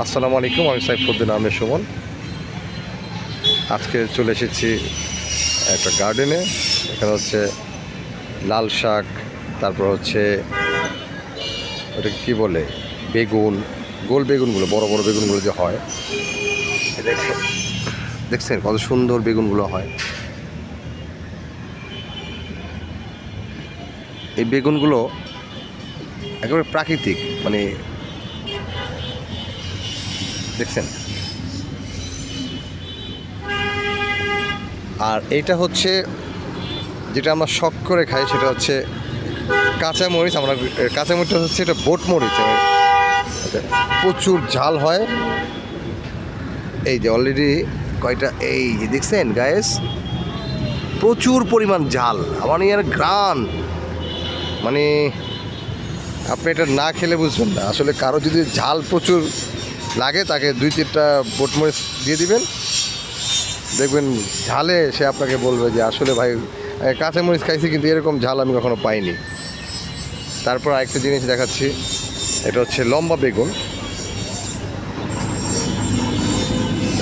আসসালামু আলাইকুম, আমি সাইফুদ্দিন আহমেদ সুমন। আজকে চলে এসেছি একটা গার্ডেনে এখানে হচ্ছে লাল শাক, তারপর হচ্ছে ওটা কি বলে? বেগুন, গোল বেগুনগুলো, বড় বড় বেগুনগুলো যে হয়। দেখছেন কত সুন্দর বেগুনগুলো হয়। এই বেগুনগুলো একেবারে প্রাকৃতিক মানে দেখছেন? আর এটা হচ্ছে যেটা আমরা শখ করে খাই, সেটা হচ্ছে কাঁচা মরিচ আমরা কাঁচা মরিচটা হচ্ছে এটা বোট মরিচ। প্রচুর ঝাল হয়। এই যে অলরেডি কয়টা? এই যে দেখছেন গায়েস প্রচুর পরিমাণ ঝাল। আমার ইয়ার গ্রান মানে আপনি এটা না খেলে বুঝবেন না। আসলে কারও যদি ঝাল প্রচুর লাগে, তাকে দুই তিনটা বোটমরিচ দিয়ে দিবেন। দেখবেন ঝালে সে আপনাকে বলবে যে, আসলে ভাই কাঁচা মরিচ খাইছি কিন্তু এরকম ঝাল আমি কখনো পাইনি। তারপর আরেকটা জিনিস দেখাচ্ছি, এটা হচ্ছে লম্বা বেগুন।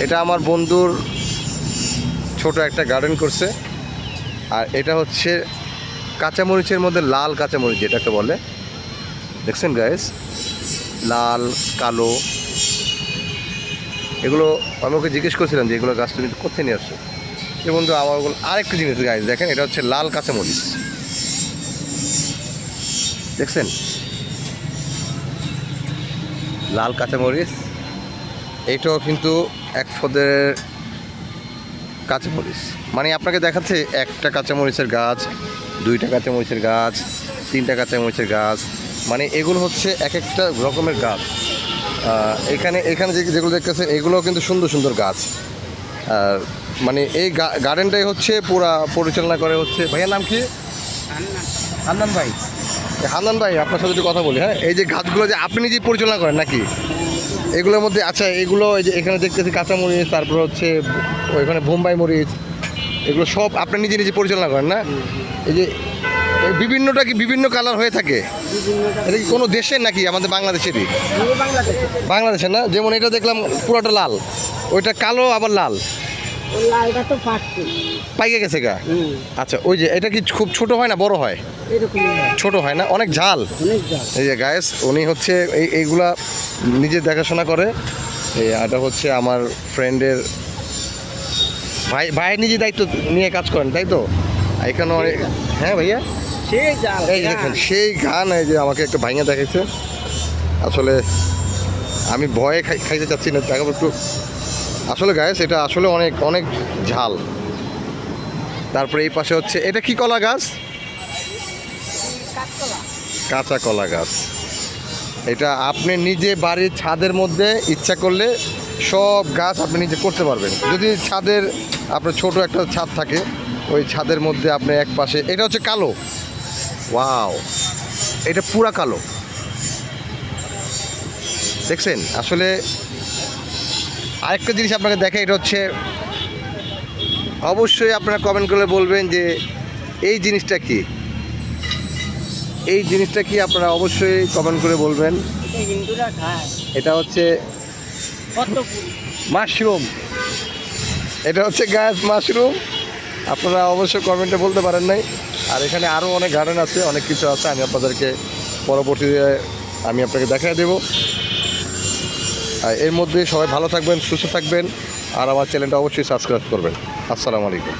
এটা আমার বন্ধুর ছোট একটা গার্ডেন করছে। আর এটা হচ্ছে কাঁচামরিচের মধ্যে লাল কাঁচামরিচ যেটাকে বলে। দেখছেন গায়েস লাল, কালো। এগুলো আমি ওকে জিজ্ঞেস করছিলাম যে এগুলো গাছ তুমি কোথায় নিয়ে আসছো? যে বন্ধু আমার ওগুলো আরেকটা জিনিস গাছ দেখেন, এটা হচ্ছে লাল কাঁচামরিচ দেখছেন? লাল কাঁচামরিচ এইটাও কিন্তু এক ফদের কাঁচামরিচ মানে আপনাকে দেখাচ্ছে একটা কাঁচামরিচের গাছ, দুইটা কাঁচামরিচের গাছ, তিনটা কাঁচামরিচের গাছ। মানে এগুলো হচ্ছে এক একটা রকমের গাছ। এখানে এখানে যে যেগুলো দেখতেছে এগুলো কিন্তু সুন্দর সুন্দর গাছ। আর মানে এই গার্ডেনটাই হচ্ছে পুরা পরিচালনা করে হচ্ছে ভাইয়ার নাম কি? হান্নান ভাই। হান্নান ভাই আপনার সাথে একটু কথা বলি হ্যাঁ? এই যে গাছগুলো যে আপনি নিজে পরিচালনা করেন নাকি? এগুলোর মধ্যে আচ্ছা এগুলো এই যে এখানে দেখতেছি কাঁচামরিচ তারপর হচ্ছে ওইখানে বোম্বাই মরিচ এগুলো সব আপনি নিজে নিজে পরিচালনা করেন না? এই যে বিভিন্নটা কি বিভিন্ন কালার হয়ে থাকে? এটা কি কোনো দেশের নাকি? আমাদের বাংলাদেশেরই? বাংলাদেশের না? যেমন এটা দেখলাম পুরোটা লাল। ওইটা কালো আবার লাল। লালটা তো পাচ্ছি পাইকে গেছে গা? আচ্ছা ওই যে এটা কি খুব ছোট হয় না বড় হয়? ছোট হয় না? অনেক ঝাল। এই যে গায়েস উনি হচ্ছে এই এইগুলা নিজে দেখাশোনা করে। এই এটা হচ্ছে আমার ফ্রেন্ডের ভাই ভাই নিজে দায়িত্ব নিয়ে কাজ করেন তাই তো? এখানে অনেক হ্যাঁ ভাইয়া? এই দেখেন সেই গান এই যে আমাকে একটু ভাঙে দেখাইছে। আসলে আমি ভয়ে খাই খাইতে চাচ্ছি না দেখা একটু। আসলে গায়েস এটা আসলে অনেক অনেক ঝাল। তারপরে এই পাশে হচ্ছে এটা কি কলা গাছ? কাঁচা কলা গাছ। এটা আপনি নিজে বাড়ির ছাদের মধ্যে ইচ্ছা করলে সব গাছ আপনি নিজে করতে পারবেন। যদি ছাদের আপনার ছোট একটা ছাদ থাকে ওই ছাদের মধ্যে আপনি এক পাশে এটা হচ্ছে কালো। ওয়াও এটা পুরা কালো। দেখছেন? আসলে আরেকটা জিনিস আপনাকে দেখে এটা হচ্ছে অবশ্যই আপনারা কমেন্ট করে বলবেন যে এই জিনিসটা কি? এই জিনিসটা কি আপনারা অবশ্যই কমেন্ট করে বলবেন। এটা হচ্ছে মাশরুম। এটা হচ্ছে গ্যাস মাশরুম। আপনারা অবশ্যই কমেন্টে বলতে পারেন নাই। আর এখানে আরও অনেক গার্ডেন আছে, অনেক কিছু আছে, আমি আপনাদেরকে পরবর্তীতে আমি আপনাকে দেখাই দেব। আর এর মধ্যে সবাই ভালো থাকবেন, সুস্থ থাকবেন, আর আমার চ্যানেলটা অবশ্যই সাবস্ক্রাইব করবেন। আসসালামু আলাইকুম।